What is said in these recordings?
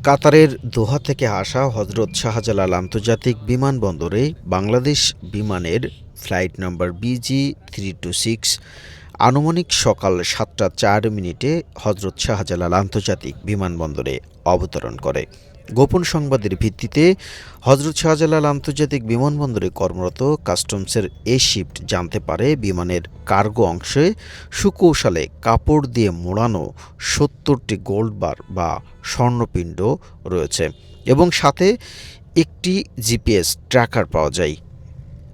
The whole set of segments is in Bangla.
কাতারের দোহা থেকে আসা হজরত শাহজালাল আন্তর্জাতিক বিমানবন্দরে বাংলাদেশ বিমানের flight number BG three two six আনুমানিক সকাল সাতটা চার মিনিটে হজরত শাহজালাল আন্তর্জাতিক বিমানবন্দরে অবতরণ করে। গোপন সংবাদের ভিত্তিতে হজরত শাহজালাল আন্তর্জাতিক বিমানবন্দরে কর্মরত কাস্টমসের এ শিফট জানতে পারে বিমানের কার্গো অংশে সুকৌশলে কাপড় দিয়ে মোড়ানো সত্তরটি গোল্ড বার বা স্বর্ণপিণ্ড রয়েছে এবং সাথে একটি জিপিএস ট্র্যাকার পাওয়া যায়।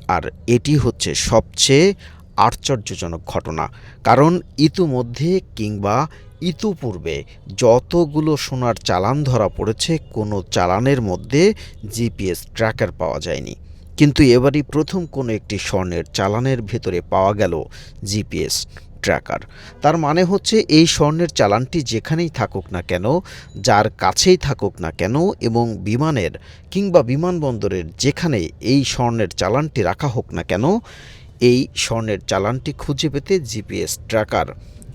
আর এটি হচ্ছে সবচেয়ে আশ্চর্যজনক ঘটনা। কারণ ইতোমধ্যে কিংবা ইতিপূর্বে যতগুলো সোনার চালান ধরা পড়েছে, কোনো চালানের মধ্যে জিপিএস ট্র্যাকার পাওয়া যায়নি। কিন্তু এবারই প্রথম কোনো একটি স্বর্ণের চালানের ভেতরে পাওয়া গেল জিপিএস ট্র্যাকার। তার মানে হচ্ছে এই স্বর্ণের চালানটি যেখানেই থাকুক না কেন, যার কাছেই থাকুক না কেন এবং বিমানের কিংবা বিমানবন্দরের যেখানে এই স্বর্ণের চালানটি রাখা হোক না কেন এই স্বর্ণের চালানটি খুঁজে পেতে জিপিএস ট্র্যাকার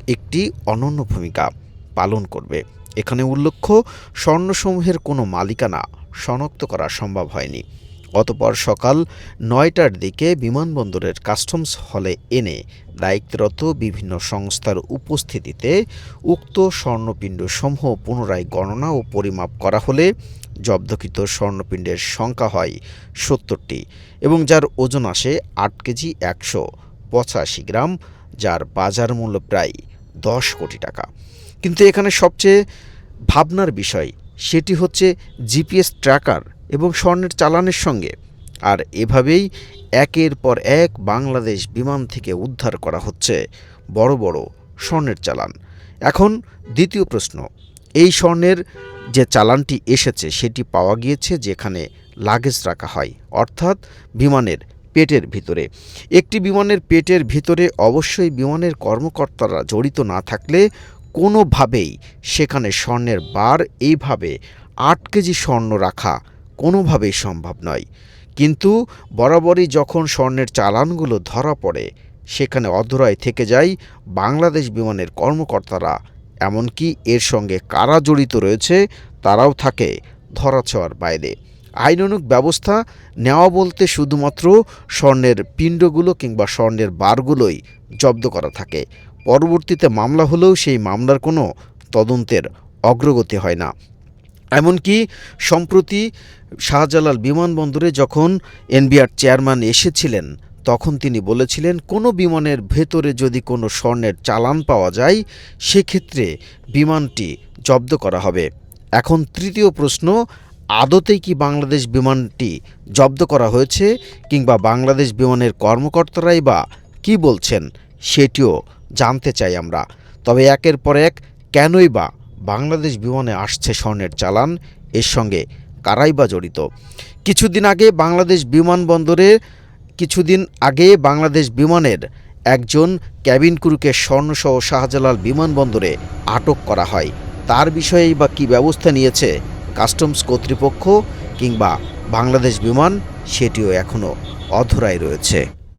একটি অনন্য ভূমিকা পালন করবে। এখানে উল্লেখ্য, স্বর্ণসমূহের কোনো মালিকানা শনাক্ত করা সম্ভব হয়নি। অতপর সকাল নয়টার দিকে বিমানবন্দরের কাস্টমস হলে এনে দায়িত্বরত বিভিন্ন সংস্থার উপস্থিতিতে উক্ত স্বর্ণপিণ্ড সমূহ পুনরায় গণনা ও পরিমাপ করা হলে জব্দকৃত স্বর্ণপিণ্ডের সংখ্যা হয় সত্তরটি এবং যার ওজন আসে আট কেজি একশো পঁচাশি গ্রাম, যার বাজার মূল্য প্রায় দশ কোটি টাকা। কিন্তু এখানে সবচেয়ে ভাবনার বিষয় সেটি হচ্ছে জিপিএস ট্র্যাকার এবং স্বর্ণের চালানের সঙ্গে। আর এভাবেই একের পর এক বাংলাদেশ বিমান থেকে উদ্ধার করা হচ্ছে বড় বড় স্বর্ণের চালান। এখন দ্বিতীয় প্রশ্ন, এই স্বর্ণের যে চালানটি এসেছে সেটি পাওয়া গিয়েছে যেখানে লাগেজ রাখা হয়, অর্থাৎ বিমানের পেটের ভিতরে। একটি বিমানের পেটের ভিতরে অবশ্যই বিমানের কর্মকর্তারা জড়িত না থাকলে কোনোভাবেই সেখানে স্বর্ণের বার এইভাবে আট কেজি স্বর্ণ রাখা কোনোভাবেই সম্ভব নয়। কিন্তু বরাবরই যখন স্বর্ণের চালানগুলো ধরা পড়ে, সেখানে অধরায় থেকে যায় বাংলাদেশ বিমানের কর্মকর্তারা। এমনকি এর সঙ্গে কারা জড়িত রয়েছে, তারাও থাকে ধরাছোঁয়ার বাইরে। আইনানুক ব্যবস্থা নেওয়া বলতে শুধুমাত্র স্বর্ণের পিণ্ডগুলো কিংবা স্বর্ণের বারগুলোই জব্দ করা থাকে। পরবর্তীতে মামলা হলেও সেই মামলার কোনো তদন্তের অগ্রগতি হয় না। এমনকি সম্প্রতি শাহজালাল বিমানবন্দরে যখন এনবিআর চেয়ারম্যান এসেছিলেন, তখন তিনি বলেছিলেন, কোনো বিমানের ভেতরে যদি কোনো স্বর্ণের চালান পাওয়া যায়, সেক্ষেত্রে বিমানটি জব্দ করা হবে। এখন তৃতীয় প্রশ্ন আদতেই কি বাংলাদেশ বিমানটি জব্দ করা হয়েছে কিংবা বাংলাদেশ বিমানের কর্মকর্তারাই বা কি বলছেন, সেটিও জানতে চাই আমরা। তবে একের পর এক, কেনই বা বাংলাদেশ বিমানে আসছে স্বর্ণের চালান? এর সঙ্গে কারাই বা জড়িত? কিছুদিন আগে বাংলাদেশ বিমানবন্দরে, কিছুদিন আগে বাংলাদেশ বিমানের একজন ক্যাবিন ক্রুকে স্বর্ণসহ শাহজালাল বিমানবন্দরে আটক করা হয়। তার বিষয়েই বা কী ব্যবস্থা নিয়েছে কাস্টমস কর্তৃপক্ষ কিংবা বাংলাদেশ বিমান, সেটিও এখনও অধরাই রয়েছে।